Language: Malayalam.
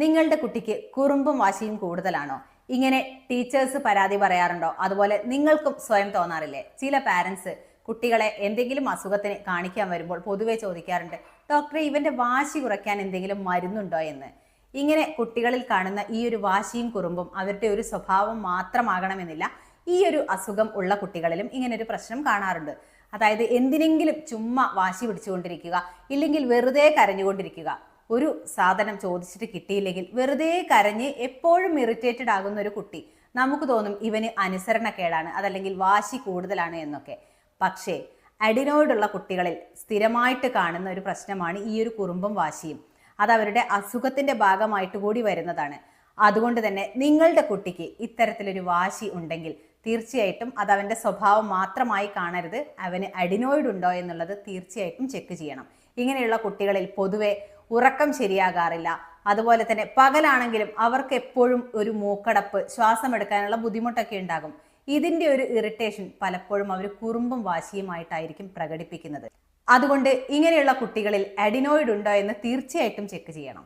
നിങ്ങളുടെ കുട്ടിക്ക് കുറുമ്പും വാശിയും കൂടുതലാണോ? ഇങ്ങനെ ടീച്ചേഴ്സ് പരാതി പറയാറുണ്ടോ? അതുപോലെ നിങ്ങൾക്കും സ്വയം തോന്നാറില്ലേ? ചില പാരൻസ് കുട്ടികളെ എന്തെങ്കിലും അസുഖത്തിന് കാണിക്കാൻ വരുമ്പോൾ പൊതുവെ ചോദിക്കാറുണ്ട് ഡോക്ടറെ ഇവന്റെ വാശി കുറയ്ക്കാൻ എന്തെങ്കിലും മരുന്നുണ്ടോ എന്ന്? ഇങ്ങനെ കുട്ടികളിൽ കാണുന്ന ഈ ഒരു വാശിയും കുറുമ്പും അവരുടെ ഒരു സ്വഭാവം മാത്രമാകണമെന്നില്ല ഈ ഒരു അസുഖം ഉള്ള കുട്ടികളിലും ഇങ്ങനെ ഒരു പ്രശ്നം കാണാറുണ്ട്. അതായത് എന്തിനെങ്കിലും ചുമ്മാ വാശി പിടിച്ചുകൊണ്ടിരിക്കുക ഇല്ലെങ്കിൽ വെറുതെ കരഞ്ഞുകൊണ്ടിരിക്കുക ഒരു സാധനം ചോദിച്ചിട്ട് കിട്ടിയില്ലെങ്കിൽ വെറുതെ കരഞ്ഞ് എപ്പോഴും ഇറിറ്റേറ്റഡ് ആകുന്ന ഒരു കുട്ടി നമുക്ക് തോന്നും ഇവന് അനുസരണക്കേടാണ് അതല്ലെങ്കിൽ വാശി കൂടുതലാണ് എന്നൊക്കെ. പക്ഷേ അഡിനോയിഡുള്ള കുട്ടികളിൽ സ്ഥിരമായിട്ട് കാണുന്ന ഒരു പ്രശ്നമാണ് ഈ ഒരു കുറുമ്പും വാശിയും. അത് അവരുടെ അസുഖത്തിന്റെ ഭാഗമായിട്ട് കൂടി വരുന്നതാണ്. അതുകൊണ്ട് തന്നെ നിങ്ങളുടെ കുട്ടിക്ക് ഇത്തരത്തിലൊരു വാശി ഉണ്ടെങ്കിൽ തീർച്ചയായിട്ടും അത് അവന്റെ സ്വഭാവം മാത്രമായി കാണരുത്. അവന് അഡിനോയിഡ് ഉണ്ടോ എന്നുള്ളത് തീർച്ചയായിട്ടും ചെക്ക് ചെയ്യണം. ഇങ്ങനെയുള്ള കുട്ടികളിൽ പൊതുവെ ഉറക്കം ശരിയാകാറില്ല. അതുപോലെ തന്നെ പകലാണെങ്കിലും അവർക്ക് എപ്പോഴും ഒരു മൂക്കടപ്പ് ശ്വാസം എടുക്കാനുള്ള ബുദ്ധിമുട്ടൊക്കെ ഉണ്ടാകും. ഇതിന്റെ ഒരു ഇറിറ്റേഷൻ പലപ്പോഴും അവർ കുറുമ്പും വാശിയുമായിട്ടായിരിക്കും പ്രകടിപ്പിക്കുന്നത്. അതുകൊണ്ട് ഇങ്ങനെയുള്ള കുട്ടികളിൽ അഡിനോയിഡ് ഉണ്ടോ എന്ന് തീർച്ചയായിട്ടും ചെക്ക് ചെയ്യണം.